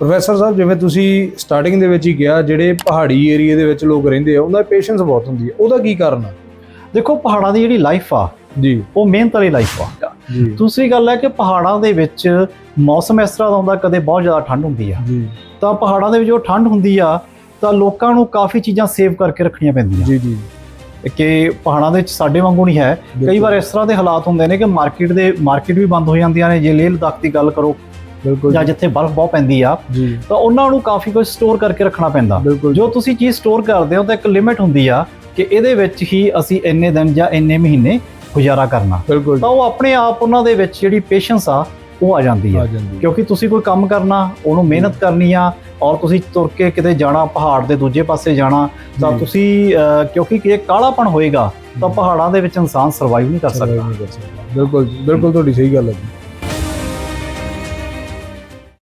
Professor ਸਾਹਿਬ ਜਿਵੇਂ ਤੁਸੀਂ starting ਦੇ ਵਿੱਚ ਹੀ ਕਿਹਾ ਜਿਹੜੇ ਪਹਾੜੀ ਏਰੀਆ ਦੇ ਵਿੱਚ ਲੋਕ ਰਹਿੰਦੇ ਆ ਉਹਨਾਂ ਦੀ ਪੇਸ਼ੈਂਸ ਬਹੁਤ ਹੁੰਦੀ ਹੈ। ਉਹਦਾ ਕੀ ਕਾਰਨ ਆ? ਦੇਖੋ ਪਹਾੜਾਂ ਦੀ ਜਿਹੜੀ ਲਾਈਫ ਆ ਜੀ। ਉਹ ਮਿਹਨਤ ਵਾਲੀ ਲਾਈਫ ਆ। ਜੀ। ਦੂਸਰੀ ਗੱਲ ਹੈ ਕਿ ਪਹਾੜਾਂ ਦੇ ਵਿੱਚ ਮੌਸਮ ਇਸ ਤਰ੍ਹਾਂ ਦਾ ਹੁੰਦਾ ਕਦੇ ਬਹੁਤ ਜ਼ਿਆਦਾ ਠੰਡ ਹੁੰਦੀ ਆ। ਜੀ। ਤਾਂ ਪਹਾੜਾਂ ਦੇ ਵਿੱਚ ਜੋ ਠੰਡ ਹੁੰਦੀ ਆ ਤਾਂ ਲੋਕਾਂ ਨੂੰ ਕਾਫੀ ਚੀਜ਼ਾਂ ਸੇਵ ਕਰਕੇ ਰੱਖਣੀਆਂ ਪੈਂਦੀਆਂ। ਜੀ ਜੀ। ਕਿ ਪਹਾੜਾਂ ਦੇ ਵਿੱਚ ਸਾਡੇ ਵਾਂਗੂ ਨਹੀਂ ਹੈ। ਕਈ। ਵਾਰ ਇਸ ਤਰ੍ਹਾਂ ਦੇ ਹਾਲਾਤ ਹੁੰਦੇ ਨੇ ਕਿ ਮਾਰਕੀਟ ਦੇ ਮਾਰਕੀਟ ਵੀ ਬੰਦ ਹੋ ਜਾਂਦੀਆਂ ਨੇ। ਜੇ ਲੇਹ ਲਦਾਖ ਦੀ ਗੱਲ ਕਰੋ ਬਿਲਕੁਲ ਜਾਂ ਜਿੱਥੇ ਬਰਫ਼ ਬਹੁਤ ਪੈਂਦੀ ਆ ਤਾਂ ਉਹਨਾਂ ਨੂੰ ਕਾਫੀ ਕੁਝ ਸਟੋਰ ਕਰਕੇ ਰੱਖਣਾ ਪੈਂਦਾ। ਜੋ ਤੁਸੀਂ ਚੀਜ਼ ਸਟੋਰ ਕਰਦੇ ਹੋ ਤਾਂ ਇੱਕ ਲਿਮਿਟ ਹੁੰਦੀ ਆ ਕਿ ਇਹਦੇ ਵਿੱਚ ਹੀ ਅਸੀਂ ਇੰਨੇ ਦਿਨ ਜਾਂ ਇੰਨੇ ਮਹੀਨੇ ਗੁਜ਼ਾਰਾ ਕਰਨਾ। ਤਾਂ ਉਹ ਆਪਣੇ ਆਪ ਉਹਨਾਂ ਦੇ ਵਿੱਚ ਜਿਹੜੀ ਪੇਸ਼ੈਂਸ ਆ ਉਹ ਆ ਜਾਂਦੀ ਆ। ਹੈ। ਕਿਉਂਕਿ ਤੁਸੀਂ ਕੋਈ ਕੰਮ ਕਰਨਾ ਉਹਨੂੰ ਮਿਹਨਤ ਕਰਨੀ ਆ ਔਰ ਤੁਸੀਂ ਤੁਰ ਕੇ ਕਿਤੇ ਜਾਣਾ ਪਹਾੜ ਦੇ ਦੂਜੇ ਪਾਸੇ ਜਾਣਾ ਤਾਂ। ਤੁਸੀਂ ਕਿਉਂਕਿ ਕਿ ਕਾਲਾਪਣ ਹੋਏਗਾ ਤਾਂ ਪਹਾੜਾਂ ਦੇ ਵਿੱਚ ਇਨਸਾਨ ਸਰਵਾਈਵ ਨਹੀਂ ਕਰ ਸਕਦਾ। ਬਿਲਕੁਲ ਬਿਲਕੁਲ ਤੁਹਾਡੀ ਸਹੀ ਗੱਲ ਹੈ